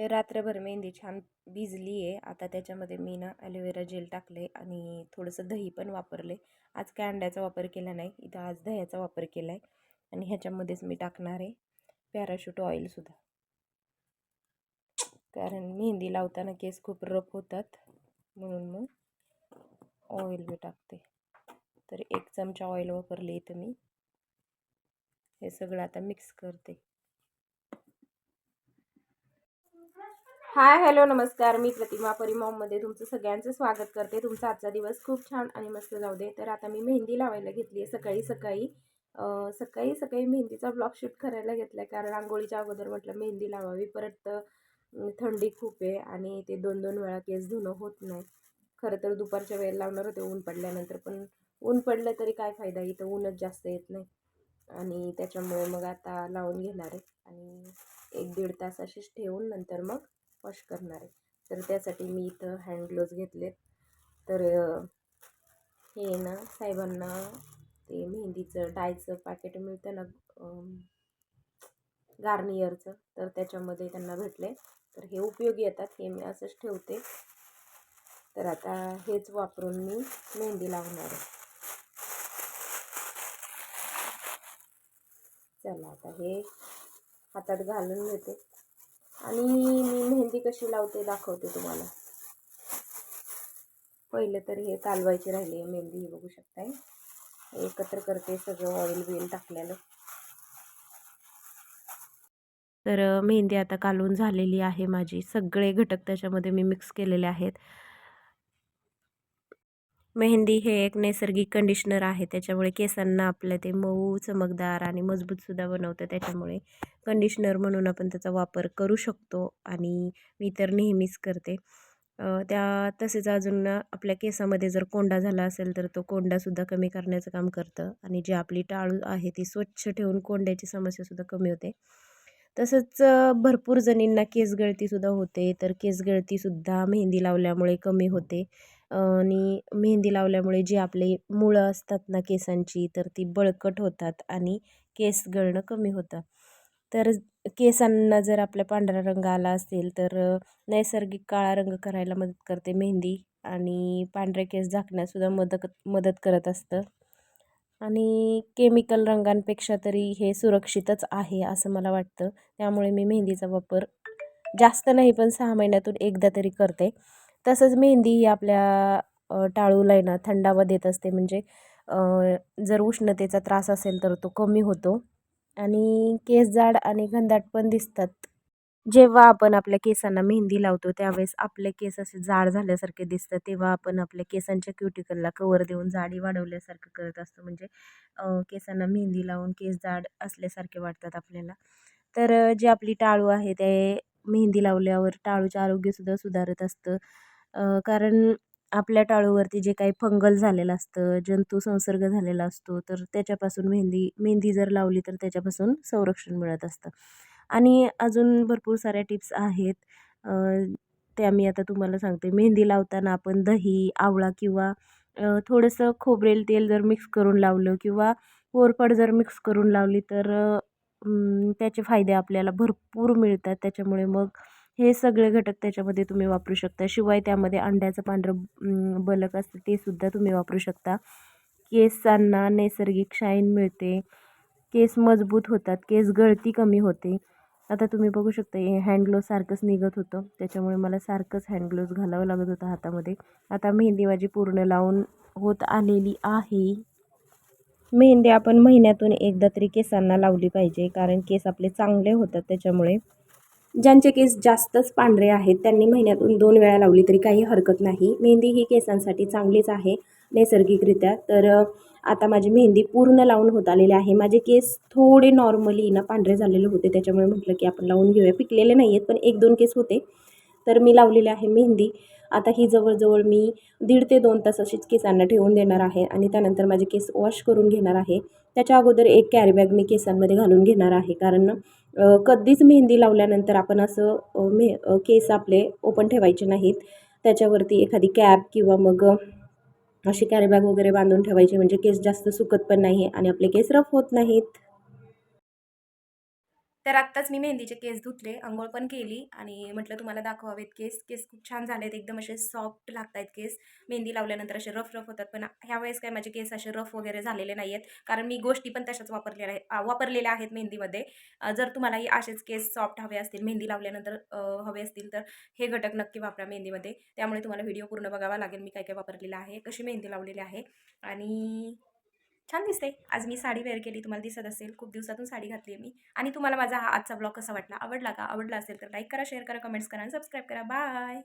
ते रात्रभर मेहंदी छान भिजली आहे आता त्याच्यामध्ये मी ना ॲलोवेरा जेल टाकले आणि थोडंसं दही पण वापरले आज काय अंड्याचा वापर केला नाही इथं आज दह्याचा वापर केला आहे आणि ह्याच्यामध्येच मी टाकणार आहे पॅराशूट ऑइलसुद्धा कारण मेहंदी लावताना केस खूप रफ होतात म्हणून मग ऑइल मी टाकते. तर एक चमचा ऑइल वापरले इथं मी. हे सगळं आता मिक्स करते. हाय हॅलो नमस्कार. मी प्रतिमा परिमॉममध्ये तुमचं सगळ्यांचं स्वागत करते. तुमचा आजचा दिवस खूप छान आणि मस्त जाऊ दे. तर आता मी मेहंदी लावायला घेतली आहे सकाळी. सकाळी सकाळी सकाळी मेहंदीचा ब्लॉग शूट करायला घेतला आहे कारण रांगोळीच्या अगोदर म्हटलं मेहंदी लावावी. परत थंडी खूप आहे आणि ते दोन दोन वेळा केस धुणं होत नाही. खरं तर दुपारच्या वेळेला लावणार होते. ऊन पडल्यानंतर पण ऊन पडलं तरी काय फायदा? इथं ऊनच जास्त येत नाही. आणि त्याच्यामुळे मग आता लावून घेणार आहे. आणि एक दीड तास असेच ठेवून नंतर मग वॉश करणार आहे. तर त्यासाठी मी इथं हँड ग्लोव्ज घेतलेत. तर हे ना साहेबांना ते मेहंदीचं डायचं पॅकेट मिळतं ना गार्नियरचं तर त्याच्यामध्ये त्यांना भेटले. तर हे उपयोगी येतात हे मी असंच ठेवते. तर आता हेच वापरून मी मेहंदी लावणार आहे. चला आता हे हातात घालून घेते आणि मी मेहंदी कशी लावते दाखवते तुम्हाला. पहिलं तर हे कालवायची राहिली आहे मेहंदी बघू शकताय. एकत्र करते सगळं ऑइल बिल टाकलेलं. तर मेहंदी आता कालवून झालेली आहे माझी. सगळे घटक त्याच्यामध्ये मी मिक्स केलेले आहेत. मेहंदी हे एक नैसर्गिक कंडिशनर आहे. त्याच्यामुळे केसांना आपल्या ते मऊ चमकदार आणि मजबूतसुद्धा बनवतं. त्याच्यामुळे कंडिशनर म्हणून आपण त्याचा वापर करू शकतो आणि मी तर नेहमीच करते. त्या तसेच अजून आपल्या केसामध्ये जर कोंडा झाला असेल तर तो कोंडासुद्धा कमी करण्याचं काम करतं आणि जी आपली टाळू आहे ती स्वच्छ ठेवून कोंड्याची समस्यासुद्धा कमी होते. तसंच भरपूर जणींना केस गळतीसुद्धा होते. तर केस गळतीसुद्धा मेहंदी लावल्यामुळे कमी होते. आणि मेहंदी लावल्यामुळे जी आपले मुळं असतात ना केसांची तर ती बळकट होतात आणि केस गळणं कमी होतं. तर केसांना जर आपल्या पांढरा रंग आला असेल तर नैसर्गिक काळा रंग करायला मदत करते मेहंदी आणि पांढरे केस झाकण्यासुद्धा मदत मदत करत असतं. आणि केमिकल रंगांपेक्षा तरी हे सुरक्षितच आहे असं मला वाटतं. त्यामुळे मी मेहंदीचा वापर जास्त नाही पण सहा महिन्यातून एकदा तरी करते. तसंच मेहंदी ही आपल्या टाळूला आहे ना थंडावा देत असते. म्हणजे जर उष्णतेचा त्रास असेल तर तो कमी होतो. आणि केस जाड आणि घनदाट पण दिसतात. जेव्हा आपण आपल्या केसांना मेहंदी लावतो त्यावेळेस आपले केस असे जाड झाल्यासारखे दिसतात. तेव्हा आपण आपल्या केसांच्या क्युटिकलला कवर देऊन जाडी वाढवल्यासारखं करत असतो. म्हणजे केसांना मेहंदी लावून केस जाड असल्यासारखे वाटतात आपल्याला. तर जे आपली टाळू आहे ते मेहंदी लावल्यावर टाळूचे आरोग्यसुद्धा सुधारत असतं. कारण आपल्या टाळूवरती जे काही फंगल झालेलं असतं जंतू संसर्ग झालेला असतो तर त्याच्यापासून मेहंदी मेहंदी जर लावली तर त्याच्यापासून संरक्षण मिळत असतं. आणि अजून भरपूर साऱ्या टिप्स आहेत. त्या मी आता तुम्हाला सांगते. मेहंदी लावताना आपण दही आवळा किंवा थोडंसं खोबरेल तेल जर मिक्स करून लावलं किंवा कोरफड जर मिक्स करून लावली तर त्याचे फायदे आपल्याला भरपूर मिळतात. त्याच्यामुळे मग हे सगळे घटक त्याच्यामध्ये तुम्ही वापरू शकता. शिवाय त्यामध्ये अंड्याचं पांढरं बलक असतं ते सुद्धा तुम्ही वापरू शकता. केसांना नैसर्गिक शाईन मिळते. केस मजबूत होतात केस गळती कमी होते. आता तुम्ही बघू शकता हे हँड सारखंच निघत होतं. त्याच्यामुळे मला सारखंच हँडग्लोव्ज घालावं लागत होतं हातामध्ये. आता मेहंदी माझी पूर्ण लावून होत आलेली आहे. मेहंदी आपण महिन्यातून एकदा तरी केसांना लावली पाहिजे कारण केस आपले चांगले होतात त्याच्यामुळे. ज्यांचे केस जास्तच पांढरे आहेत त्यांनी महिन्यातून दोन वेळा लावली तरी काही हरकत नाही. मेहंदी ही केसांसाठी चांगलीच आहे नैसर्गिकरित्या. तर आता माझी मेहंदी पूर्ण लावून होत आलेली आहे. माझे केस थोडे नॉर्मली ना पांढरे झालेले होते त्याच्यामुळे म्हटलं की आपण लावून घेऊया. पिकलेले नाही आहेत पण एक दोन केस होते. तर मी लावलेले आहे मेहंदी. आता ही जवळजवळ मी दीड ते दोन तास अशीच केसांना ठेवून देणार आहे आणि त्यानंतर माझे केस वॉश करून घेणार आहे. त्याच्या अगोदर एक कॅरीबॅग मी केसांमध्ये घालून घेणार आहे. कारण कधीच मेहंदी लावल्यानंतर आपण असं मे केस आपले ओपन ठेवायचे नाहीत. त्याच्यावरती एखादी कॅप किंवा मग अशी कॅरीबॅग वगैरे बांधून ठेवायची म्हणजे केस जास्त सुकत पण नाही आणि आपले केस रफ होत नाहीत. तर आत्ताच मी मेहंदीचे केस धुतले आंघोळ पण केली आणि म्हटलं तुम्हाला दाखवावेत केस. केस खूप छान झालेत एकदम असे सॉफ्ट लागत आहेत केस. मेहंदी लावल्यानंतर असे रफ रफ होतात. पण ह्या वेळेस काय माझे केस असे रफ वगैरे झालेले नाही आहेत कारण मी गोष्टी पण तशाच वापरलेल्या आहेत वापरलेल्या आहेत मेहंदीमध्ये. जर तुम्हालाही असेच केस सॉफ्ट हवे असतील मेहंदी लावल्यानंतर हवे असतील तर हे घटक नक्की वापरा मेहंदीमध्ये. त्यामुळे तुम्हाला व्हिडिओ पूर्ण बघावा लागेल. मी काय काय वापरलेलं आहे कशी मेहंदी लावलेली आहे आणि छान दिसते. आज मी साडी वेअर केली तुम्हाला दिसत असेल. खूप दिवसातून साडी घातली आहे मी. आणि तुम्हाला माझा हा आजचा ब्लॉग कसा वाटला? आवडला का? आवडला असेल तर लाईक करा शेअर करा कमेंट्स करा आणि सबस्क्राईब करा. बाय